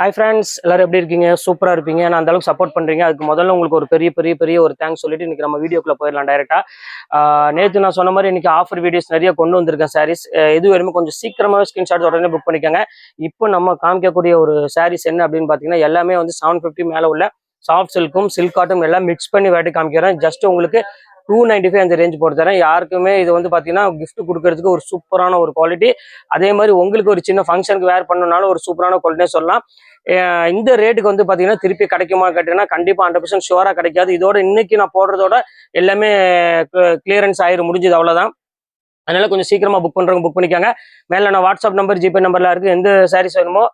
Hi friends எல்லாரும் எப்படி இருக்கீங்க? சூப்பரா இருப்பீங்க. நான் அந்த அளவுக்கு சப்போர்ட் பண்றீங்க. அதுக்கு முதல்ல உங்களுக்கு ஒரு பெரிய பெரிய பெரிய ஒரு தேங்க்ஸ் சொல்லிட்டு இன்னைக்கு நம்ம வீடியோக்குள்ள போயிடலாம் டேரெக்டாக நேற்று நான் சொன்ன மாதிரி இன்னைக்கு ஆஃபர் வீடியோஸ் நிறைய கொண்டு வந்திருக்கேன் சாரீஸ் இது வரைக்கும் கொஞ்சம் சீக்கிரமாகவே ஸ்கிரீன்ஷாட் உடனே புக் பண்ணிக்கோங்க. இப்போ நம்ம காமிக்கக்கூடிய ஒரு சாரீஸ் என்ன அப்படின்னு பார்த்தீங்கன்னா எல்லாமே வந்து செவன் ஃபிஃப்டி மேலே உள்ள சாஃப்ட் சில்க்கும் சில்க் காட்டும் எல்லாம் மிக்ஸ் பண்ணி வேட்டி காமிக்கிறேன். ஜஸ்ட் உங்களுக்கு டூ நைன்டி ஃபைவ் அந்த ரேஞ்ச் போட்டு தரேன். யாருக்குமே இது வந்து பார்த்தீங்கன்னா கிஃப்ட் கொடுக்கறதுக்கு ஒரு சூப்பரான ஒரு குவாலிட்டி அதே மாதிரி உங்களுக்கு ஒரு சின்ன ஃபங்க்ஷனுக்கு வேர் பண்ணனாலும் ஒரு சூப்பரான குவாலிட்டினே சொல்லலாம். இந்த ரேட்டுக்கு வந்து பார்த்தீங்கன்னா திருப்பி கிடைக்குமா கேட்டீங்கன்னா கண்டிப்பாக ஹண்ட்ரட் பர்சன்ட் ஷுவராக கிடைக்காது. இதோட இன்னைக்கு நான் போடுறதோட எல்லாமே கிளியரன்ஸ் ஆயிரும். முடிஞ்சது அவ்வளோதான் அதனால கொஞ்சம் சீக்கிரமா புக் பண்றவங்க புக் பண்ணிக்கோங்க. மேல நான் வாட்ஸ்அப் நம்பர் ஜிபே நம்பர்லாம் இருக்கு. எந்த சாரீஸ் வேணுமோ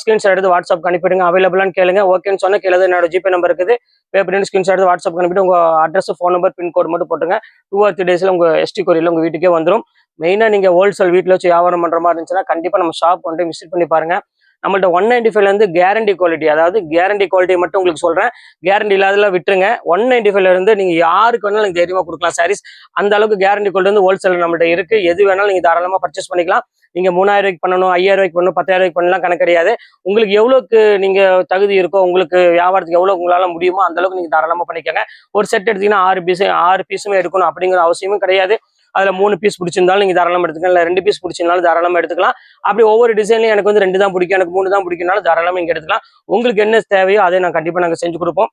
ஸ்கிரீன்ஷாட் எடுத்து வாட்ஸ்அப் அனுப்பிடுங்க. அவைலபிளான்னு கேளுங்க. ஓகேன்னு சொன்னா கீழே என்னோட ஜிபே நம்பர் இருக்குது. பே பண்ணி ஸ்கிரீன்ஷாட் எடுத்து வாட்ஸ்அப் அனுப்பிட்டு உங்க அட்ரஸ் ஃபோன் நம்பர் பின்கோடு மட்டும் போட்டுங்க டூ ஆர் த்ரீ டேஸ்ல உங்க எஸ்டி கொரியில் உங்க வீட்டுக்கே வந்துடும் மெயினாக நீங்க ஹோல்சேல் வீட்டில் வச்சு வியாபாரம் பண்ற மாதிரி இருந்துச்சுன்னா கண்டிப்பா நம்ம ஷாப் வந்து விசிட் பண்ணி பாருங்க. நம்மள்ட்ட ஒன் நைன்டி ஃபைவ்லேருந்து கேரண்டி குவாலிட்டி அதாவது கேரண்டி குவாலிட்டி மட்டும் உங்களுக்கு சொல்கிறேன் கேரண்டி இல்லாதெல்லாம் விட்டுருங்க. ஒன் நைன்டி ஃபைவ்லேருந்து நீங்கள் யாருக்கு வேணாலும் நீங்கள் தைரியமாக கொடுக்கலாம் சாரீஸ் அந்த அளவுக்கு கேரண்டி குவாலிட்டி வந்து ஹோல்சேல் நம்மள்ட்ட இருக்குது எது வேணாலும் நீங்கள் தாராளமாக பர்ச்சேஸ் பண்ணிக்கலாம். நீங்கள் மூணாயிரம் ரூபாய்க்கு பண்ணணும் ஐயாயிரம் ரூபாய்க்கு பண்ணணும் பத்தாயிரம் ரூபாய்க்கு பண்ணலாம் கணக்கு கிடையாது உங்களுக்கு எவ்வளோக்கு நீங்கள் தகுதி இருக்கோ உங்களுக்கு வியாபாரத்துக்கு எவ்வளோ உங்களால் முடியுமோ அந்த அளவுக்கு தாராளமாக பண்ணிக்கோங்க. ஒரு செட் எடுத்தீங்கன்னா ஆறு பீஸ் ஆறு பீஸுமே எடுக்கணும் அப்படிங்கிற அவசியமும் கிடையாது. அதில் மூணு பீஸ் பிடிச்சிருந்தாலும் நீங்கள் தாராளமாக எடுத்துக்கலாம். இல்லை ரெண்டு பீஸ் பிடிச்சிருந்தாலும் தாராளமாக எடுத்துக்கலாம். அப்படி ஒவ்வொரு டிசைன்லையும் எனக்கு வந்து ரெண்டு தான் பிடிக்கும். எனக்கு மூணு தான் பிடிக்கும்னாலும் தாராளமாக இங்கே எடுத்துக்கலாம். உங்களுக்கு என்ன தேவையோ அதை நான் கண்டிப்பாக நாங்கள் செஞ்சு கொடுப்போம்.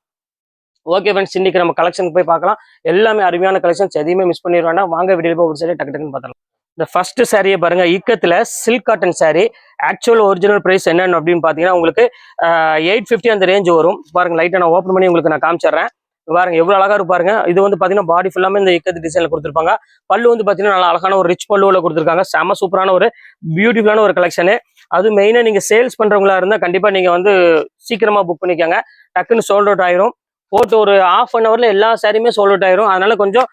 ஓகே ஃப்ரெண்ட்ஸ் இன்னைக்கு நம்ம கலெக்ஷனுக்கு போய் பார்க்கலாம். எல்லாமே அருமையான கலெக்ஷன்ஸ் எதையுமே மிஸ் பண்ணிட வேண்டாம். வாங்க வீடியோ போய் ஒரு சரி டக்கு டக்குன்னு பார்த்தலாம் இந்த ஃபர்ஸ்ட் சாரியை பாருங்க. இக்கத்துல silk cotton saree. Actual original price என்னென்னு அப்படின்னு பார்த்தீங்கன்னா உங்களுக்கு எயிட் ஃபிஃப்டி அந்த ரேஞ்ச் வரும். பாருங்க லைட்டாக நான் ஓப்பன் பண்ணி உங்களுக்கு நான் காமிச்சிடுறேன். பாருங்க எவ்வளவு அழகா இருப்பாருங்க இது வந்து பாத்தீங்கன்னா பாடி ஃபுல்லாமே இந்த இக்கத்து டிசைன்ல கொடுத்துருப்பாங்க. பல்லு வந்து பாத்தீங்கன்னா நல்லா அழகான ஒரு ரிச் பல்லுல கொடுத்துருக்காங்க. செம சூப்பரான ஒரு பியூட்டிஃபுல்லான ஒரு கலெக்ஷனு அது மெயினா நீங்க சேல்ஸ் பண்றவங்களா இருந்தா கண்டிப்பா நீங்க வந்து சீக்கிரமா புக் பண்ணிக்கோங்க. டக்குன்னு சோல்ட் அவுட் ஆயிரும். போட்டு ஒரு ஆஃப் அன் ஹவர்ல எல்லா சாரியுமே சோல்ட் அவுட் ஆயிரும். அதனால கொஞ்சம்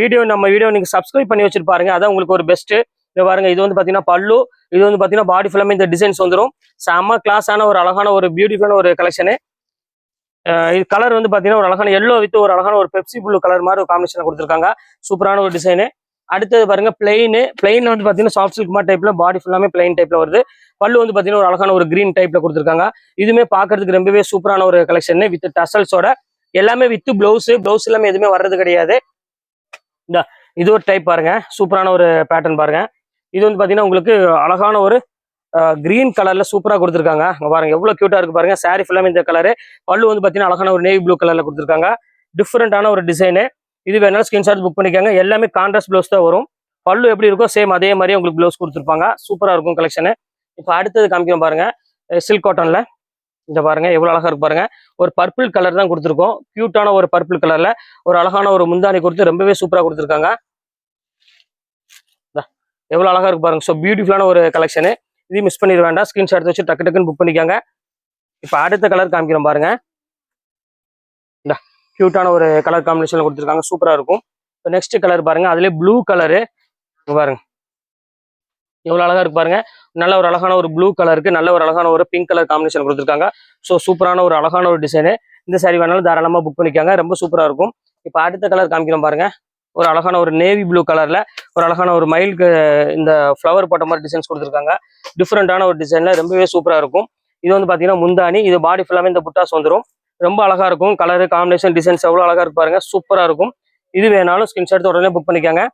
வீடியோ நம்ம வீடியோ நீங்க சப்ஸ்கிரைப் பண்ணி வச்சிருப்பாருங்க அதான் உங்களுக்கு ஒரு பெஸ்ட் இது பாருங்க இது வந்து பாத்தீங்கன்னா பல்லு. இது வந்து பாத்தீங்கன்னா பாடி ஃபுல்லாமே இந்த டிசைன்ஸ் வந்துடும் செம்ம கிளாஸான ஒரு அழகான ஒரு பியூட்டிஃபுல்லான ஒரு கலெக்ஷனு இது கலர் வந்து பாத்தீங்கன்னா ஒரு அழகான எல்லோ வித் ஒரு அழகான ஒரு பெப்சி ப்ளூ கலர் மாதிரி ஒரு காம்பினேஷன் கொடுத்துருக்காங்க. சூப்பரான ஒரு டிசைனு அடுத்தது பாருங்க பிளெயின் பிளெயின் வந்து பாத்தீங்கன்னா சாஃப்ட் சில்க் மாதிரி டைப்ல பாடி ஃபுல்லாமே பிளைன் டைப்ல வருது. பல்லு வந்து பாத்தீங்கன்னா ஒரு அழகான ஒரு கிரீன் டைப்ல கொடுத்துருக்காங்க. இதுவுமே பாக்குறதுக்கு ரொம்பவே சூப்பரான ஒரு கலெக்ஷன் வித் டசல்ஸோட எல்லாமே வித் பிளவுஸ் பிளவுஸ் எல்லாமே எதுவுமே வர்றது கிடையாது. இந்த இது ஒரு டைப் பாருங்க. சூப்பரான ஒரு பேட்டர்ன் பாருங்க. இது வந்து பாத்தீங்கன்னா உங்களுக்கு அழகான ஒரு கிரீன் கலர்ல சூப்பரா கொடுத்துருக்காங்க. பாருங்க எவ்வளவு கியூட்டா இருக்கு பாருங்க. சாரி ஃபுல்லாமே இந்த கலரு பல்லு வந்து பாத்தீங்கன்னா அழகான ஒரு நேவி ப்ளூ கலர்ல கொடுத்துருக்காங்க. டிஃப்ரெண்டான ஒரு டிசைனு இது வேணாலும் ஸ்கிரீன்ஷாட் புக் பண்ணிக்கோங்க. எல்லாமே கான்ட்ராஸ்ட் ப்ளவுஸ் தான் வரும். பல்லு எப்படி இருக்கோ சேம் அதே மாதிரி உங்களுக்கு ப்ளவுஸ் கொடுத்துருப்பாங்க. சூப்பரா இருக்கும் கலெக்ஷனு இப்போ அடுத்தது காமிக்கிறோம் பாருங்க. சில்க் காட்டன்ல இந்த பாருங்க எவ்வளவு அழகா இருக்கு பாருங்க. ஒரு பர்பிள் கலர் தான் கொடுத்துருக்கோம். கியூட்டான ஒரு பர்பிள் கலர்ல ஒரு அழகான ஒரு முந்தானி கொடுத்து ரொம்பவே சூப்பரா கொடுத்துருக்காங்க. எவ்வளோ எவ்வளவு அழகா இருக்கு பாருங்க. ஸோ பியூட்டிஃபுல்லான ஒரு கலெக்ஷனு இதையும் மிஸ் பண்ணிட வேண்டாம் ஸ்கிரீன்ஷாட் எடுத்து வச்சு டக்கு டக்குன்னு புக் பண்ணிக்கோங்க. இப்போ அடுத்த கலர் காமிக்கிறோம் பாருங்க. இந்த கியூட்டான ஒரு கலர் காம்பினேஷன்ல கொடுத்துருக்காங்க. சூப்பரா இருக்கும். இப்போ நெக்ஸ்ட் கலர் பாருங்க. அதுலேயே ப்ளூ கலரு பாருங்க. எவ்வளவு அழகா இருக்கு பாருங்க. நல்ல ஒரு அழகான ஒரு ப்ளூ கலருக்கு நல்ல ஒரு அழகான ஒரு பிங்க் கலர் காம்பினேஷன் கொடுத்துருக்காங்க. ஸோ சூப்பரான ஒரு அழகான ஒரு டிசைனு இந்த சாரி வேணாலும் தாராளமா புக் பண்ணிக்காங்க. ரொம்ப சூப்பரா இருக்கும். இப்போ அடுத்த கலர் காமிக்கிறோம் பாருங்க. ஒரு அழகான ஒரு நேவி ப்ளூ கலர்ல ஒரு அழகான ஒரு மயிலுக்கு இந்த ஃப்ளவர் போட்ட மாதிரி டிசைன்ஸ் கொடுத்துருக்காங்க. டிஃப்ரெண்ட்டான ஒரு டிசைன்ல ரொம்பவே சூப்பரா இருக்கும். இது வந்து பாத்தீங்கன்னா முந்தானி இது பாடி ஃபுல்லாமே இந்த புட்டாஸ் வந்துடும் ரொம்ப அழகா இருக்கும். கலர் காம்பினேஷன் டிசைன்ஸ் எவ்வளோ அழகா இருக்கு பாருங்க. சூப்பரா இருக்கும். இது வேணாலும் ஸ்கிரீன்ஷாட் உடனே புக் பண்ணிக்கோங்க.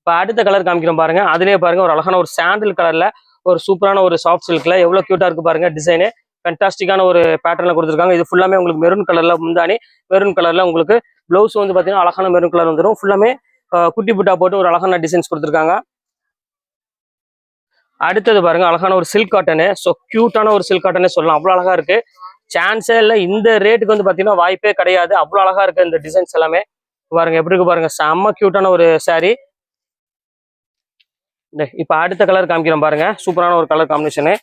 இப்போ அடுத்த கலர் காமிக்கிறோம் பாருங்க. அதுலயே பாருங்க ஒரு அழகான ஒரு சாண்டில் கலர்ல ஒரு சூப்பரான ஒரு சாஃப்ட் சில்க்ல எவ்வளோ க்யூட்டாக இருக்கு பாருங்க டிசைனு ஃபென்டாஸ்டிக்கான ஒரு பேட்டர்னில் கொடுத்துருக்காங்க. இது ஃபுல்லாமே உங்களுக்கு மெரூன் கலர்ல முந்தானி மெரூன் கலர்ல உங்களுக்கு ப்ளவுஸ் வந்து பாத்தீங்கன்னா அழகான மெரூன் கலர் வந்துடும் ஃபுல்லாமே குட்டி புட்டா போட்டு ஒரு அழகான டிசைன்ஸ் கொடுத்துருக்காங்க. அடுத்தது பாருங்க அழகான ஒரு சில்க் காட்டனு ஸோ கியூட்டான ஒரு சில்க் காட்டனே சொல்லலாம். அவ்வளோ அழகா இருக்கு. சான்ஸே இல்லை இந்த ரேட்டுக்கு வந்து பாத்தீங்கன்னா வாய்ப்பே கிடையாது. அவ்வளோ அழகா இருக்கு இந்த டிசைன்ஸ் எல்லாமே. பாருங்க எப்படி இருக்கு பாருங்க. செம்ம கியூட்டான ஒரு saree. இப்போ இப்ப அடுத்த கலர் காமிக்கிறோம் பாருங்க. சூப்பரான ஒரு கலர் காம்பினேஷனு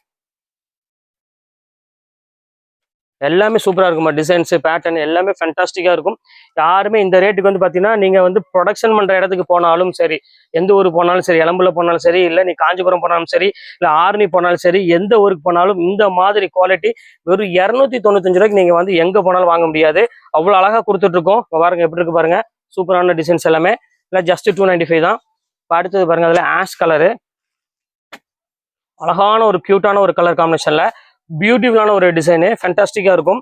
எல்லாமே சூப்பராக இருக்குமா டிசைன்ஸு பேட்டர்ன் எல்லாமே ஃபென்டாஸ்டிக்காக இருக்கும். யாருமே இந்த ரேட்டுக்கு வந்து பாத்தீங்கன்னா நீங்க வந்து ப்ரொடக்ஷன் பண்ணுற இடத்துக்கு போனாலும் சரி எந்த ஊருக்கு போனாலும் சரி எலம்புல போனாலும் சரி இல்ல நீ காஞ்சிபுரம் போனாலும் சரி இல்ல ஆர்னி போனாலும் சரி எந்த ஊருக்கு போனாலும் இந்த மாதிரி குவாலிட்டி வெறும் இரநூத்தி தொண்ணூத்தஞ்சு ரூபாய்க்கு நீங்கள் வந்து எங்கே போனாலும் வாங்க முடியாது. அவ்வளோ அழகா கொடுத்துட்ருக்கோம். பாருங்க எப்படி இருக்கு பாருங்க. சூப்பரான டிசைன்ஸ் எல்லாமே. இல்லை ஜஸ்ட் டூ நைன்டி ஃபைவ் தான். இப்போ அடுத்தது பாருங்க அதுல ஆஷ் கலரு அழகான ஒரு க்யூட்டான ஒரு கலர் காம்பினேஷன்ல பியூட்டிஃபுல்லான ஒரு டிசைனு ஃபென்டாஸ்டிக்காக இருக்கும்.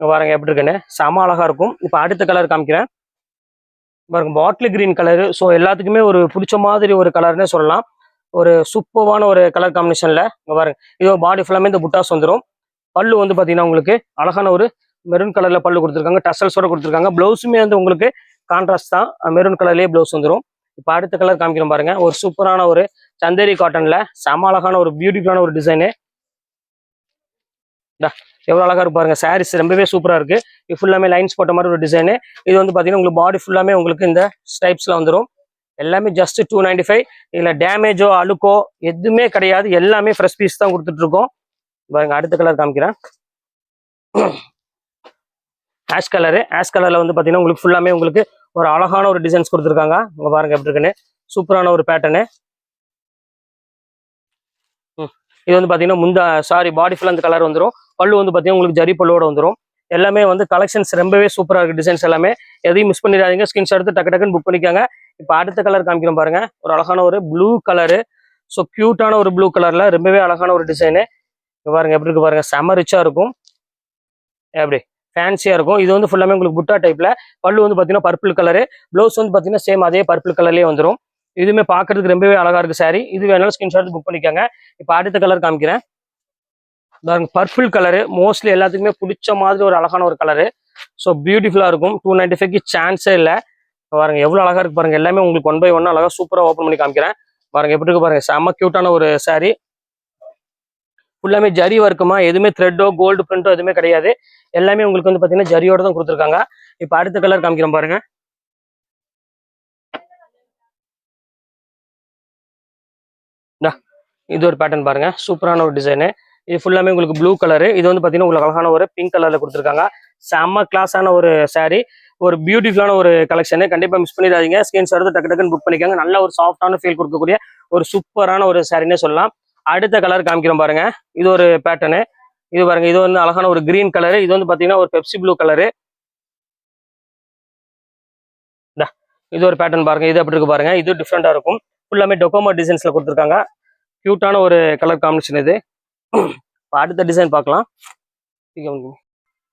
பாருங்க எப்படி இருக்குன்னு? செம அழகா இருக்கும். இப்போ அடுத்த கலர் காமிக்கிறேன். பாருங்க பாட்டில் கிரீன் கலரு ஸோ எல்லாத்துக்குமே ஒரு பிடிச்ச மாதிரி ஒரு கலர்னே சொல்லலாம். ஒரு சூப்பரான ஒரு கலர் காம்பினேஷன்ல இங்கே பாருங்க. இதோ பாடி ஃபுல்லாமே இந்த புட்டாஸ் வந்துடும் பல்லு வந்து பாத்தீங்கன்னா உங்களுக்கு அழகான ஒரு மெரூன் கலர்ல பல்லு கொடுத்துருக்காங்க. டசல்ஸோட கொடுத்துருக்காங்க. ப்ளவுஸுமே வந்து உங்களுக்கு கான்ட்ராஸ்ட் தான். மெரூன் கலர்லயே ப்ளவுஸ் வந்துடும் இப்போ அடுத்த கலர் காமிக்கிறோம் பாருங்க. ஒரு சூப்பரான ஒரு சந்தேரி காட்டன்ல செம அழகான ஒரு பியூட்டிஃபுல்லான ஒரு டிசைனு எவ்வளோ அழகா இருப்பாருங்க பாருங்க. சாரீஸ் ரொம்பவே சூப்பரா இருக்கு. இது ஃபுல்லாமே லைன்ஸ் போட்ட மாதிரி ஒரு டிசைனு இது வந்து பாத்தீங்கன்னா உங்களுக்கு பாடி ஃபுல்லாமே உங்களுக்கு இந்த ஸ்டைப்ஸ்ல வந்துடும் எல்லாமே ஜஸ்ட் டூ நைன்டி ஃபைவ் இதில் டேமேஜோ அழுக்கோ எதுவுமே கிடையாது. எல்லாமே ஃப்ரெஷ் பீஸ் தான் கொடுத்துட்ருக்கோம் பாருங்க அடுத்த கலர் காமிக்கிறேன். ஆஷ் கலரு ஆஷ் கலர்ல வந்து பாத்தீங்கன்னா உங்களுக்கு ஃபுல்லாமே உங்களுக்கு ஒரு அழகான ஒரு டிசைன்ஸ் கொடுத்துருக்காங்க. உங்க பாருங்க எப்படி இருக்குன்னு. சூப்பரான ஒரு பேட்டர்னு இது வந்து பாத்தீங்கன்னா முந்த சாரி பாடி ஃபுல்லாக அந்த கலர் வந்துடும் பல்லு வந்து பாத்தீங்கன்னா உங்களுக்கு ஜரி பல்லோட வந்துடும் எல்லாமே வந்து கலெக்ஷன்ஸ் ரொம்பவே சூப்பரா இருக்கு டிசைன்ஸ் எல்லாமே. எதையும் மிஸ் பண்ணிடாதீங்க. ஸ்கிரீன்ஷாட் எடுத்து டக்கு டக்குன்னு புக் பண்ணிக்கோங்க. இப்போ அடுத்த கலர் காமிக்கிறோம் பாருங்க. ஒரு அழகான ஒரு ப்ளூ கலரு ஸோ க்யூட்டான ஒரு ப்ளூ கலர்ல ரொம்பவே அழகான ஒரு டிசைனு பாருங்க எப்படி இருக்கு பாருங்க. செம ரிச்சாக இருக்கும். எப்படி? ஃபேன்சியா இருக்கும். இது வந்து ஃபுல்லாமே உங்களுக்கு புட்டா டைப்ல பல்லு வந்து பாத்தீங்கன்னா பர்பிள் கலரு ப்ளவுஸ் வந்து பாத்தீங்கன்னா சேம் அதே பர்பிள் கலர்லேயே வந்துடும் இதுவுமே பார்க்கறதுக்கு ரொம்பவே அழகா இருக்கு சாரி இது வேணாலும் ஸ்கிரீன்ஷாட் புக் பண்ணிக்கோங்க. இப்போ அடுத்த கலர் காமிக்கிறேன். பாருங்க பர்பிள் கலரு மோஸ்ட்லி எல்லாத்துக்குமே பிடிச்ச மாதிரி ஒரு அழகான ஒரு கலரு ஸோ பியூட்டிஃபுல்லா இருக்கும். டூ நைன்டி ஃபைவ்க்கு சான்ஸே இல்லை. பாருங்க எவ்வளோ அழகா இருக்கு பாருங்க. எல்லாமே உங்களுக்கு ஒன் பை ஒன் அழகா சூப்பரா ஓப்பன் பண்ணி காமிக்கிறேன். பாருங்க எப்படி இருக்கு பாருங்க. செம்ம கியூட்டான ஒரு saree. ஃபுல்லாமே ஜரி ஒர்க்குமா எதுவுமே த்ரெட்டோ கோல்டு பிரிண்டோ எதுவுமே கிடையாது. எல்லாமே உங்களுக்கு வந்து பாத்தீங்கன்னா ஜரியோட தான் கொடுத்துருக்காங்க. இப்போ அடுத்த கலர் காமிக்கிறோம் பாருங்க இந்தா, இது ஒரு பேட்டர்ன் பாருங்க. சூப்பரான ஒரு டிசைனு இது ஃபுல்லாமே உங்களுக்கு ப்ளூ கலரு இது வந்து பாத்தீங்கன்னா உங்களுக்கு அழகான ஒரு பிங்க் கலர்ல கொடுத்துருக்காங்க. செம்ம கிளாஸான ஒரு saree. ஒரு பியூட்டிஃபுல்லான ஒரு கலெக்ஷனு கண்டிப்பா மிஸ் பண்ணிடாதீங்க. ஸ்கிரீன்ஷாட் எடுத்து டக்கு டக்குன்னு புக் பண்ணிக்காங்க. நல்ல ஒரு சாஃப்டான ஃபீல் கொடுக்கக்கூடிய ஒரு சூப்பரான ஒரு சாரின்னே சொல்லலாம். அடுத்த கலர் காமிக்கிறோம் பாருங்க. இது ஒரு பேட்டர்னு இது பாருங்க. இது வந்து அழகான ஒரு கிரீன் கலரு இது வந்து பாத்தீங்கன்னா ஒரு பெப்சி ப்ளூ கலரு இது ஒரு பேட்டர்ன் பாருங்க. இது அப்படி இருக்கு பாருங்க. இது டிஃப்ரெண்டா இருக்கும். ஃபுல்லாமே டொக்கோமோ டிசைன்ஸ்ல கொடுத்துருக்காங்க. கியூட்டான ஒரு கலர் காம்பினேஷன் இது. அடுத்த டிசைன் பார்க்கலாம்.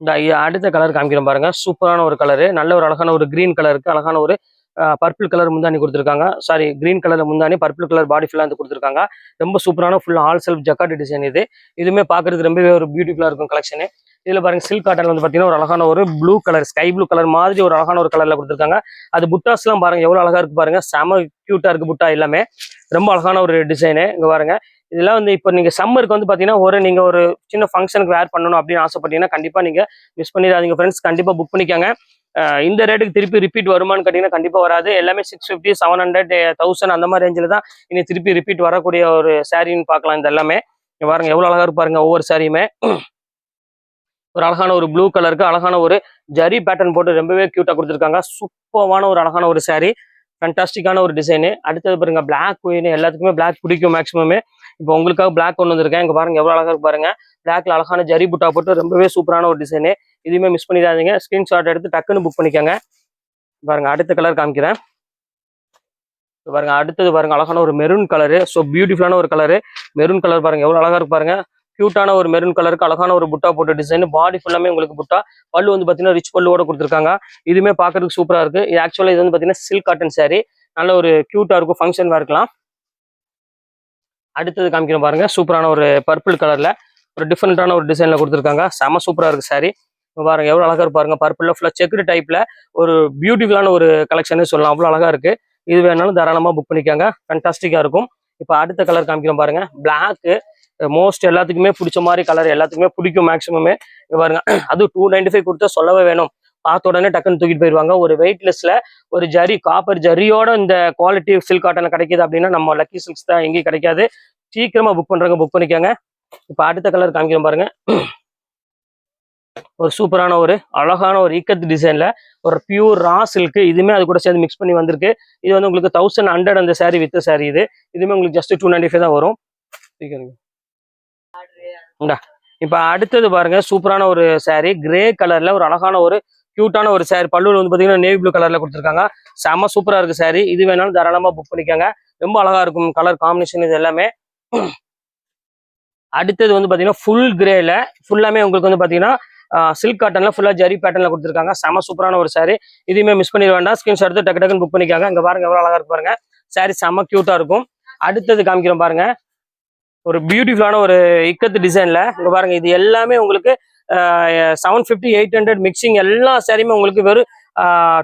இந்த அடுத்த கலர் காமிக்கிறோம் பாருங்க. சூப்பரான ஒரு கலரு நல்ல ஒரு அழகான ஒரு கிரீன் கலருக்கு அழகான ஒரு பர்பிள் கலர் முந்தானி கொடுத்துருக்காங்க. சாரி கிரீன் கலர் முந்தானி பர்பிள் கலர் பாடி ஃபுல்லாக வந்து கொடுத்துருக்காங்க. ரொம்ப சூப்பரான full all self jacquard design இது. இதுவுமே பார்க்கறதுக்கு ரொம்பவே ஒரு பியூட்டிஃபுல்லாக இருக்கும் கலெக்ஷனு இதில் பாருங்க சில்க் காட்டன் வந்து பார்த்தீங்கன்னா ஒரு அழகான ஒரு blue colour sky blue colour மாதிரி ஒரு அழகான ஒரு கலர்ல கொடுத்துருக்காங்க. அது புட்டாஸ்லாம் பாருங்க எவ்வளோ அழகா இருக்கு பாருங்க. செம கியூட்டா இருக்கு புட்டா எல்லாமே. ரொம்ப அழகான ஒரு டிசைனு இங்க பாருங்க. இதெல்லாம் வந்து இப்போ நீங்க சம்மருக்கு வந்து பாத்தீங்கன்னா ஒரு நீங்க ஒரு சின்ன ஃபங்க்ஷனுக்கு வேர் பண்ணணும் அப்படின்னு ஆசைப்பட்டீங்கன்னா கண்டிப்பா நீங்க மிஸ் பண்ணிடாதீங்க ஃப்ரெண்ட்ஸ் கண்டிப்பாக புக் பண்ணிக்கோங்க. இந்த ரேட்டுக்கு திருப்பி ரிப்பீட் வருமான்னு கேட்டிங்கன்னா கண்டிப்பா வராது. எல்லாமே six fifty seven hundred thousand அந்த மாதிரி ரேஞ்சில் தான் இனி திருப்பி ரிப்பீட் வரக்கூடிய ஒரு சாரின்னு பார்க்கலாம் இந்த எல்லாமே. பாருங்க எவ்வளோ அழகா இருப்பாருங்க ஒவ்வொரு சாரியுமே ஒரு அழகான ஒரு ப்ளூ கலருக்கு அழகான ஒரு ஜரி பேட்டர்ன் போட்டு ரொம்பவே க்யூட்டாக கொடுத்துருக்காங்க. சூப்பரான ஒரு அழகான ஒரு சாரீ ஃபண்டாஸ்டிக்கான ஒரு டிசைனு அடுத்தது பாருங்க பிளாக் குயின் எல்லாத்துக்குமே பிளாக் பிடிக்கும் மேக்ஸிமமே இப்போ உங்களுக்காக பிளாக் கொண்டு வந்திருக்கேன். இங்க பாருங்க எவ்வளோ அழகா இருக்கு பாருங்க. பிளாக்ல அழகான ஜரி புட்டா போட்டு ரொம்பவே சூப்பரான ஒரு டிசைனு இதுவுமே மிஸ் பண்ணிடாதீங்க. ஸ்கிரீன்ஷாட் எடுத்து டக்குன்னு புக் பண்ணிக்கோங்க. பாருங்க அடுத்த கலர் காமிக்கிறேன். பாருங்க அடுத்தது பாருங்க அழகான ஒரு மெரூன் கலரு ஸோ பியூட்டிஃபுல்லான ஒரு கலரு மெரூன் கலர் பாருங்க எவ்வளோ அழகா இருக்கு பாருங்க. கியூட்டான ஒரு மெரூன் கலருக்கு அழகான ஒரு புட்டா போட்ட டிசைன் பாடி ஃபுல்லாமே உங்களுக்கு புட்டா. பல்லு வந்து பாத்தீங்கன்னா ரிச் பல்லுவோட கொடுத்துருக்காங்க. இதுவுமே பார்க்கறதுக்கு சூப்பரா இருக்கு. இது ஆக்சுவலாக இது வந்து பாத்தீங்கன்னா சில்க் காட்டன் சாரி நல்ல ஒரு கியூட்டா இருக்கும். ஃபங்க்ஷன் இருக்கலாம். அடுத்தது காமிக்கணும் பாருங்க. சூப்பரான ஒரு பர்பிள் கலர்ல ஒரு டிஃப்ரெண்ட்டான ஒரு டிசைன்ல கொடுத்துருக்காங்க. செம சூப்பரா இருக்கு சாரி பாருங்க எவ்வளோ அழகா இருப்பாருங்க பாருங்க. ஃபுல்லாக ஃபுல்லா செக்குடு டைப்ல ஒரு பியூட்டிஃபுல்லான ஒரு கலெக்ஷன் சொல்லலாம். அவ்வளவு அழகா இருக்கு. இது வேணாலும் தாராளமா புக் பண்ணிக்காங்க. ஃபண்டாஸ்டிக்காக இருக்கும். இப்போ அடுத்த கலர் காமிக்கிறோம் பாருங்க. பிளாக்கு மோஸ்ட் எல்லாத்துக்குமே பிடிச்ச மாதிரி கலர் எல்லாத்துக்குமே பிடிக்கும் மேக்ஸிமமே பாருங்க அது டூ நைன்டி ஃபைவ் கொடுத்தா சொல்லவே வேணும். பார்த்த உடனே டக்குன்னு தூக்கிட்டு போயிடுவாங்க. ஒரு வெயிட்லெஸ்ல ஒரு ஜரி காப்பர் ஜரியோட இந்த குவாலிட்டி சில்க் காட்டன் கிடைக்குது அப்படின்னா நம்ம லக்கி சில்க்ஸ் தான் எங்கேயும் கிடைக்காது. சீக்கிரமா புக் பண்றவங்க புக் பண்ணிக்கோங்க. இப்போ அடுத்த கலர் காமிக்கிறோம் பாருங்க. ஒரு சூப்பரான ஒரு அழகான ஒரு ஈக்கத்து டிசைன்ல ஒரு பியூர் ரா சில்க் இதுவுமே அது கூட சேர்ந்து மிக்ஸ் பண்ணி வந்திருக்கு. இது வந்து உங்களுக்கு தௌசண்ட் ஹண்ட்ரட் அந்த saree வித் saree இது. இதுவுமே உங்களுக்கு ஜஸ்ட் டூ நைன்டி ஃபைவ் தான் வரும். இந்தா. இப்போ அடுத்தது பாருங்க சூப்பரான ஒரு சாரீ கிரே கலர்ல ஒரு அழகான ஒரு கியூட்டான ஒரு சாரி பல்லூர் வந்து பாத்தீங்கன்னா நேவி ப்ளூ கலர்ல கொடுத்துருக்காங்க. செம சூப்பரா இருக்கு சாரி இது வேணாலும் தாராளமா புக் பண்ணிக்கோங்க. ரொம்ப அழகா இருக்கும் கலர் காம்பினேஷன் இது எல்லாமே. அடுத்தது வந்து பாத்தீங்கன்னா ஃபுல் கிரேல ஃபுல்லாமே உங்களுக்கு வந்து பாத்தீங்கன்னா சில்க் காட்டன்ல ஃபுல்லா ஜரி பேட்டர்ல கொடுத்துருக்காங்க. செம சூப்பரான ஒரு சாரி இதையுமே மிஸ் பண்ணிட வேண்டாம். ஸ்கிரீன்ஷாட் எடுத்து டக்கு டக்குன்னு புக் பண்ணிக்காங்க. இங்கே பாருங்க எவ்வளவு அழகா இருக்கு பாருங்க. சாரி செம கியூட்டா இருக்கும். அடுத்தது காமிக்கிறோம் பாருங்க. ஒரு பியூட்டிஃபுல்லான ஒரு இக்கத்து டிசைன்ல இங்க பாருங்க இது எல்லாமே உங்களுக்கு seven fifty eight hundred mixing எல்லா சாரியுமே உங்களுக்கு வெறும்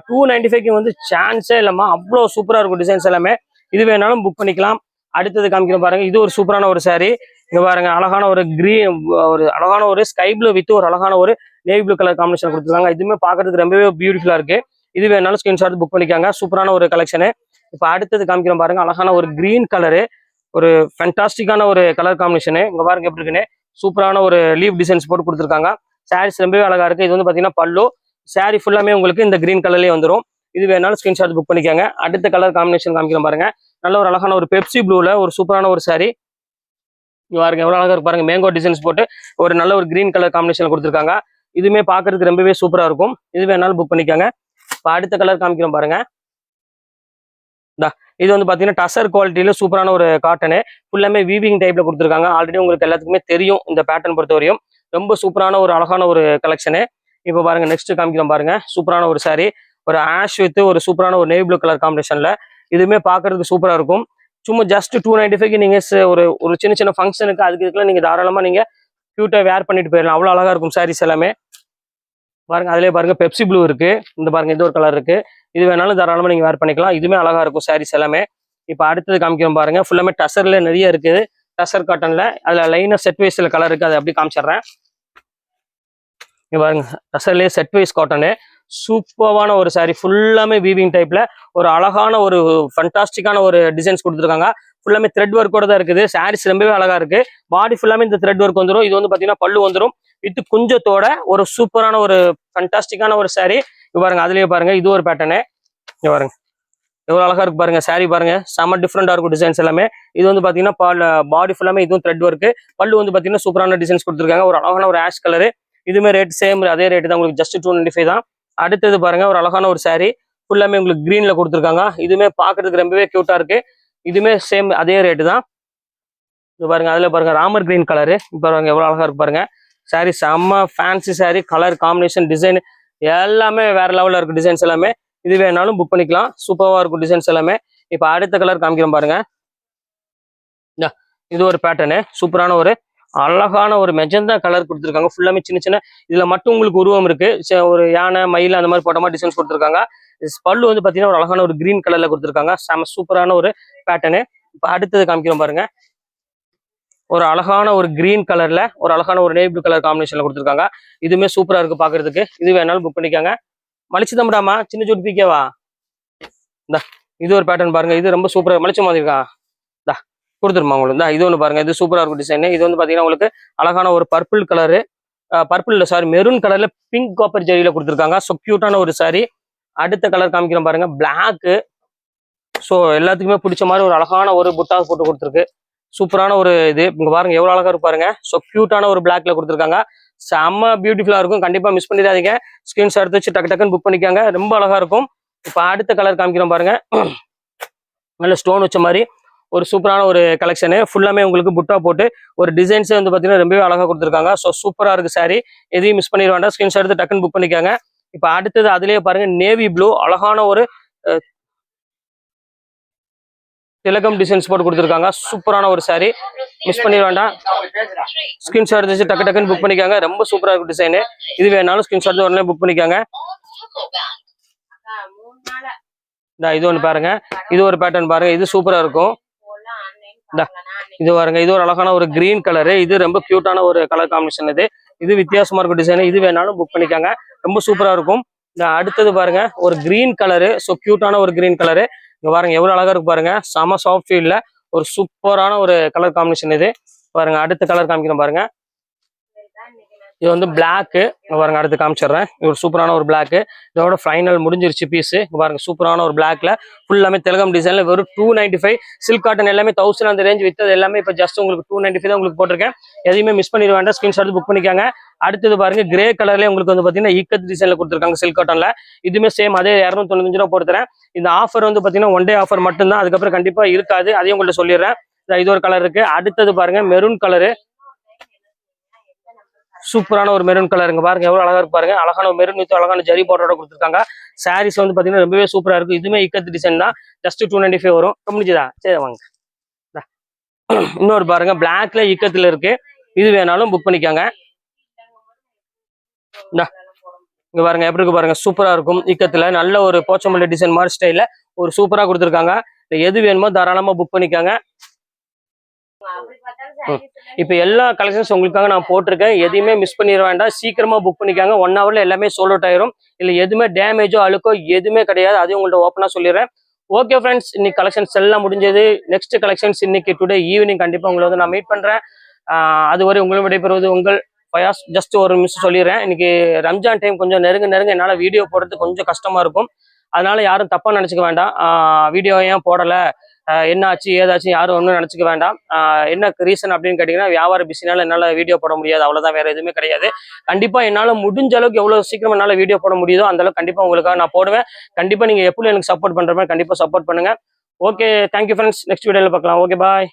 டூ நைன்டி ஃபைவ்க்கு வந்து சான்ஸே இல்லாம அவ்வளோ சூப்பராக இருக்கும் டிசைன்ஸ் எல்லாமே. இது வேணாலும் புக் பண்ணிக்கலாம். அடுத்தது காமிக்கிறோம் பாருங்க இது ஒரு சூப்பரான ஒரு saree. இங்க பாருங்க அழகான ஒரு கிரீன் ஒரு அழகான ஒரு ஸ்கை ப்ளூ வித் ஒரு அழகான ஒரு நேவி ப்ளூ கலர் காம்பினேஷன் கொடுத்துருக்காங்க. இதுவுமே பாக்குறதுக்கு ரொம்பவே பியூட்டிஃபுல்லா இருக்கு. இது வேணாலும் ஸ்கிரீன்ஷாட் புக் பண்ணிக்காங்க. சூப்பரான ஒரு கலெக்ஷனு இப்போ அடுத்தது காமிக்கிறோம் பாருங்க அழகான ஒரு கிரீன் கலரு ஒரு ஃபென்டாஸ்டிக்கான ஒரு கலர் காம்பினேஷனு இங்க பாருங்க எப்படி இருக்குன்னு. சூப்பரான ஒரு லீவ் டிசைன்ஸ் போட்டு கொடுத்துருக்காங்க. சாரீஸ் ரொம்பவே அழகா இருக்கு. இது வந்து பாத்தீங்கன்னா பல்லு. சாரீ ஃபுல்லாமே உங்களுக்கு இந்த கிரீன் கலர்லயே வந்துடும் இது வேணாலும் ஸ்க்ரீன்ஷாட் புக் பண்ணிக்கோங்க. அடுத்த கலர் காம்பினேஷன் காமிக்கிறோம் பாருங்க. நல்ல ஒரு அழகான ஒரு பெப்சி ப்ளூல ஒரு சூப்பரான ஒரு சாரீ இங்க பாருங்க எவ்வளோ அழகா இருக்கு பாருங்க. மேங்கோ டிசைன்ஸ் போட்டு ஒரு நல்ல ஒரு கிரீன் கலர் காம்பினேஷன் கொடுத்துருக்காங்க. இதுவுமே பார்க்கறதுக்கு ரொம்பவே சூப்பரா இருக்கும். இது வேணாலும் புக் பண்ணிக்கோங்க. இப்போ அடுத்த கலர் காமிக்கிறோம் பாருங்க. இந்தா, இது வந்து பாத்தீங்கன்னா டசர் குவாலிட்டியில் சூப்பரான ஒரு காட்டனு. ஃபுல்லாமே வீவிங் டைப்ல கொடுத்துருக்காங்க. ஆல்ரெடி உங்களுக்கு எல்லாத்துக்குமே தெரியும் இந்த பேட்டர்ன் பொறுத்த வரையும் ரொம்ப சூப்பரான ஒரு அழகான ஒரு கலெக்ஷனு இப்போ பாருங்க நெக்ஸ்ட் காமிக்கிறோம் பாருங்க. சூப்பரான ஒரு saree. ஒரு ஆஷ் வித் ஒரு சூப்பரான ஒரு நேவி ப்ளூ கலர் காம்பினேஷனில் இதுவுமே பார்க்கறதுக்கு சூப்பரா இருக்கும். சும்மா ஜஸ்ட் டூ நைன்டி ஃபைவ்க்கு நீங்க ஒரு ஒரு சின்ன சின்ன ஃபங்க்ஷனுக்கு அதுக்கு இதுக்குலாம் நீங்க தாராளமா நீங்க கியூட்டா வேர் பண்ணிட்டு போயிடலாம். அவ்வளவு அழகா இருக்கும் சாரீஸ் எல்லாமே. பாருங்க அதுலயே பாருங்க பெப்சி ப்ளூ இருக்கு. இந்த பாருங்க இது ஒரு கலர் இருக்கு. இது வேணாலும் தாராளமா நீங்க வேர் பண்ணிக்கலாம். இதுவுமே அழகா இருக்கும் சாரீஸ் எல்லாமே. இப்போ அடுத்தது காமிக்கிறோம் பாருங்க ஃபுல்லாமே டசர்ல நிறைய இருக்குது டசர் காட்டன்ல அதுல லைனா செட் வைஸ்ல கலர் இருக்கு அதை அப்படி காமிச்சிடுறேன். இங்க பாருங்க டசர்லயே செட் வைஸ் காட்டனு சூப்பரான ஒரு சாரி ஃபுல்லாமே வீவிங் டைப்ல ஒரு அழகான ஒரு ஃபண்டாஸ்டிக்கான ஒரு டிசைன்ஸ் கொடுத்துருக்காங்க. ஃபுல்லாமே த்ரெட் ஒர்க்கோட தான் இருக்குது. சாரீஸ் ரொம்பவே அழகா இருக்கு. பாடி ஃபுல்லாமே இந்த த்ரெட் ஒர்க் வந்துடும் இது வந்து பாத்தீங்கன்னா பல்லு வந்துடும் வித் குஞ்சத்தோட ஒரு சூப்பரான ஒரு ஃபண்டாஸ்டிக்கான ஒரு saree. இங்க பாருங்க அதுலயே பாருங்க இது ஒரு பேட்டர்னு இங்க பாருங்க. எவ்வளவு அழகா இருக்கு பாருங்க saree பாருங்க. செம டிஃப்ரெண்டா இருக்கும் டிசைன்ஸ் எல்லாமே. இது வந்து பாத்தீங்கன்னா பாடி ஃபுல்லாமே இதுவும் த்ரெட் ஒர்க் பல்லு வந்து பாத்தீங்கன்னா சூப்பரான டிசைன்ஸ் கொடுத்துருக்காங்க. ஒரு அழகான ஒரு ஆஷ் கலரு இதுவுமே ரேட் சேம் அதே ரேட் தான். உங்களுக்கு ஜஸ்ட் டூ நைன்டி ஃபைவ் தான். அடுத்தது பாருங்க ஒரு அழகான ஒரு saree. ஃபுல்லாமே உங்களுக்கு கிரீன்ல கொடுத்துருக்காங்க. இதுவுமே பாக்குறதுக்கு ரொம்பவே கியூட்டா இருக்கு. இதுவுமே சேம் அதே ரேட்டு தான். இது பாருங்க அதுல பாருங்க ராமர் கிரீன் கலரு இப்போ பாருங்க எவ்வளவு அழகா இருக்கு பாருங்க. சாரி செம்ம fancy sari colour combination design எல்லாமே வேற லெவல்ல இருக்கு டிசைன்ஸ் எல்லாமே. இது வேணாலும் புக் பண்ணிக்கலாம். சூப்பராக இருக்கும் டிசைன்ஸ் எல்லாமே. இப்போ அடுத்த கலர் காமிக்கிறோம் பாருங்க. இது ஒரு பேட்டர்னு சூப்பரான ஒரு அழகான ஒரு மெஜந்தா கலர் கொடுத்துருக்காங்க. ஃபுல்லாமே சின்ன சின்ன இதுல மட்டும் உங்களுக்கு உருவம் இருக்கு. ஒரு யானை மயில் அந்த மாதிரி போட்ட மாதிரி டிசைன்ஸ் கொடுத்துருக்காங்க. பல்லு வந்து பாத்தீங்கன்னா ஒரு அழகான ஒரு கிரீன் கலர்ல கொடுத்துருக்காங்க. செம சூப்பரான ஒரு பேட்டர்னு இப்போ அடுத்தது காமிக்கிறோம் பாருங்க. ஒரு அழகான ஒரு கிரீன் கலர்ல ஒரு அழகான ஒரு நேவி ப்ளூ கலர் காம்பினேஷன்ல கொடுத்துருக்காங்க. இதுவுமே சூப்பரா இருக்கு பாக்குறதுக்கு. இது வேணாலும் புக் பண்ணிக்காங்க. மலிச்சு தம்பிடாமா சின்ன சூட் பிக்கேவா? இந்த இது ஒரு பேட்டர்ன் பாருங்க. இது ரொம்ப சூப்பரா மலிச்ச மாதிரி இருக்கா? இந்தா கொடுத்துருமா உங்களுக்கு? இந்தா இது ஒன்று பாருங்க. இது சூப்பரா இருக்கும் டிசைன் இது வந்து பாத்தீங்கன்னா உங்களுக்கு அழகான ஒரு purple colour purple sari maroon கலர்ல பிங்க் காப்பர் ஜெரியில கொடுத்துருக்காங்க. ஸோ கியூட்டான ஒரு சாரி அடுத்த கலர் காமிக்கிறோம் பாருங்க. பிளாக்கு ஸோ எல்லாத்துக்குமே பிடிச்ச மாதிரி ஒரு அழகான ஒரு புட்டா போட்டு கொடுத்துருக்கு. சூப்பரான ஒரு இது. இங்க பாருங்க எவ்வளவு அழகா இருப்பாருங்க பாருங்க. ஸோ கியூட்டான ஒரு பிளாக்ல கொடுத்துருக்காங்க. செம்ம பியூட்டிஃபுல்லா இருக்கும். கண்டிப்பா மிஸ் பண்ணிடாதீங்க. ஸ்கிரீன்ஷாட் எடுத்து வச்சு டக்கு டக்குன்னு புக் பண்ணிக்காங்க. ரொம்ப அழகா இருக்கும். இப்போ அடுத்த கலர் காமிக்கிறோம் பாருங்க. நல்ல ஸ்டோன் வச்ச மாதிரி. ஒரு சூப்பரான ஒரு கலெக்ஷனு ஃபுல்லாமே உங்களுக்கு புட்டா போட்டு ஒரு டிசைன்ஸே வந்து பார்த்தீங்கன்னா ரொம்பவே அழகா கொடுத்துருக்காங்க. ஸோ சூப்பரா இருக்கு சாரி எதையும் மிஸ் பண்ணிட வேண்டாம். ஸ்கிரீன்ஷாட் எடுத்து டக்குன்னு புக் பண்ணிக்காங்க. இப்போ அடுத்தது அதுலயே பாருங்க நேவி ப்ளூ அழகான ஒரு திலகம் டிசைன்ஸ் போட்டு கொடுத்துருக்காங்க. சூப்பரான ஒரு சாரீ மிஸ் பண்ணிட வேண்டாம். ஸ்கிரீன்ஷாட் எடுத்து டக்கு டக்குன்னு புக் பண்ணிக்காங்க. ரொம்ப சூப்பரா இருக்கும் டிசைனு இது வேணாலும் ஸ்கிரீன்ஷாட் உடனே புக் பண்ணிக்காங்க. இந்த இது ஒன்று பாருங்க. இது ஒரு பேட்டர்ன் பாருங்க. இது சூப்பரா இருக்கும். இந்தா, இது பாருங்க. இது ஒரு அழகான ஒரு கிரீன் கலரு இது ரொம்ப கியூட்டான ஒரு கலர் காம்பினேஷன் இது. இது வித்தியாசமா இருக்கும் டிசைன் இது வேணாலும் புக் பண்ணிக்காங்க. ரொம்ப சூப்பரா இருக்கும். இந்த அடுத்தது பாருங்க. ஒரு கிரீன் கலரு ஸோ கியூட்டான ஒரு கிரீன் கலரு இங்கே பாருங்க எவ்வளோ அழகா இருக்கு பாருங்க. செம சாஃப்ட் ஃபீல்ட்ல ஒரு சூப்பரான ஒரு கலர் காம்பினேஷன் இது. பாருங்க அடுத்த கலர் காமிக்கிறோம் பாருங்க. இது வந்து பிளாக்கு பாருங்க அடுத்து காமிச்சிடுறேன். இது ஒரு சூப்பரான ஒரு பிளாக்கு இதோட ஃபைனல் முடிஞ்சிருச்சு பீஸ் பாருங்க சூப்பரான ஒரு பிளாக்ல ஃபுல்லாமே தெலகம் டிசைன்ல வெறும் two ninety five silk cotton எல்லாமே தௌசண்ட் அந்த ரேஞ்ச் வித்தது எல்லாமே இப்போ ஜஸ்ட் உங்களுக்கு டூ நைன்டி ஃபைவ் தான் உங்களுக்கு போட்டிருக்கேன். எதையுமே மிஸ் பண்ணிட வேண்டாம். ஸ்கிரீன்ஷாட் புக் பண்ணிக்காங்க. அடுத்தது பாருங்க கிரே கலர்ல உங்களுக்கு வந்து பாத்தீங்கன்னா ஈக்கத் டிசைன்ல கொடுத்துருக்காங்க சில்க் காட்டன்ல இதுவுமே சேம் அதே இரநூத்தி தொண்ணூத்தஞ்சு ரூபா போட்டுறேன் இந்த ஆஃபர் வந்து பாத்தீங்கன்னா ஒன் டே ஆஃபர் மட்டும்தான். அதுக்கப்புறம் கண்டிப்பா இருக்காது. அதையும் உங்கள்ட்ட சொல்லிடுறேன். இது ஒரு கலர் இருக்கு. அடுத்தது பாருங்க மெரூன் கலரு சூப்பரான ஒரு மெரூன் கலருங்க பாருங்க. எவ்வளவு அழகா இருக்கு பாருங்க. அழகான மெரூன் வித் அழகான ஜரி பார்டரோட கொடுத்துருக்காங்க. சாரீஸ் வந்து பாத்தீங்கன்னா ரொம்பவே சூப்பரா இருக்கும் இதுவுமே இக்கத்து டிசைன் தான். ஜஸ்ட் டூ நைன்டி ஃபைவ் வரும் முடிஞ்சுதா? சரி வாங்க. இன்னொரு பாருங்க. பிளாக்ல இக்கத்துல இருக்கு. இது வேணாலும் புக் பண்ணிக்கோங்க. இங்க பாருங்க. எப்படி இருக்கு பாருங்க. சூப்பரா இருக்கும் இக்கத்துல. நல்ல ஒரு போச்சம்பள்ளி டிசைன் மாதிரி ஸ்டைல ஒரு சூப்பரா கொடுத்துருக்காங்க. எது வேணுமோ தாராளமா புக் பண்ணிக்கோங்க. இப்போ எல்லா கலெக்ஷன்ஸ் உங்களுக்காக நான் போட்டிருக்கேன். எதையுமே மிஸ் பண்ணிட வேண்டாம். சீக்கிரமா புக் பண்ணிக்காங்க. ஒன் ஹவர்ல எல்லாமே சோல் அவுட் ஆயிரும். இல்ல எதுவுமே டேமேஜோ அழுக்கோ எதுவுமே கிடையாது. அதையும் உங்கள்ட்ட ஓப்பனா சொல்லிடுறேன். ஓகே ஃப்ரெண்ட்ஸ் இன்னைக்கு கலெக்ஷன்ஸ் எல்லாம் முடிஞ்சது. நெக்ஸ்ட் கலெக்ஷன்ஸ் இன்னைக்கு டுடே ஈவினிங் கண்டிப்பா உங்களை வந்து நான் மீட் பண்றேன். அதுவரை உங்களும் விடைபெறுவது உங்கள் ஃபயாஸ் ஜஸ்ட் ஒரு நிமிஷம் சொல்லிடுறேன். இன்னைக்கு ரம்ஜான் டைம் கொஞ்சம் நெருங்க நெருங்க என்னால வீடியோ போடுறது கொஞ்சம் கஷ்டமா இருக்கும். அதனால யாரும் தப்பா நினைச்சுக்க வேண்டாம். வீடியோ ஏன் போடலை? என்ன ஆச்சு ஏதாச்சும் யாரும் ஒன்றும் நினச்சிக்க வேண்டாம். என்ன ரீசன் அப்படின்னு கேட்டிங்கன்னா வியாபார பிஸினால என்னால் வீடியோ போட முடியாது. அவ்வளோதான் வேற எதுவுமே கிடையாது. கண்டிப்பாக என்னால் முடிஞ்ச அளவுக்கு எவ்வளோ சீக்கிரம் என்னால் வீடியோ போட முடியுதோ அந்த அளவுக்கு கண்டிப்பாக உங்களுக்காக நான் போடுவேன். கண்டிப்பாக நீங்கள் எப்பவும் எனக்கு சப்போர்ட் பண்ணுற மாதிரி கண்டிப்பாக சப்போர்ட் பண்ணுங்க. ஓகே தேங்க்யூ ஃப்ரெண்ட்ஸ் நெக்ஸ்ட் வீடியோவில் பார்க்கலாம். Okay bye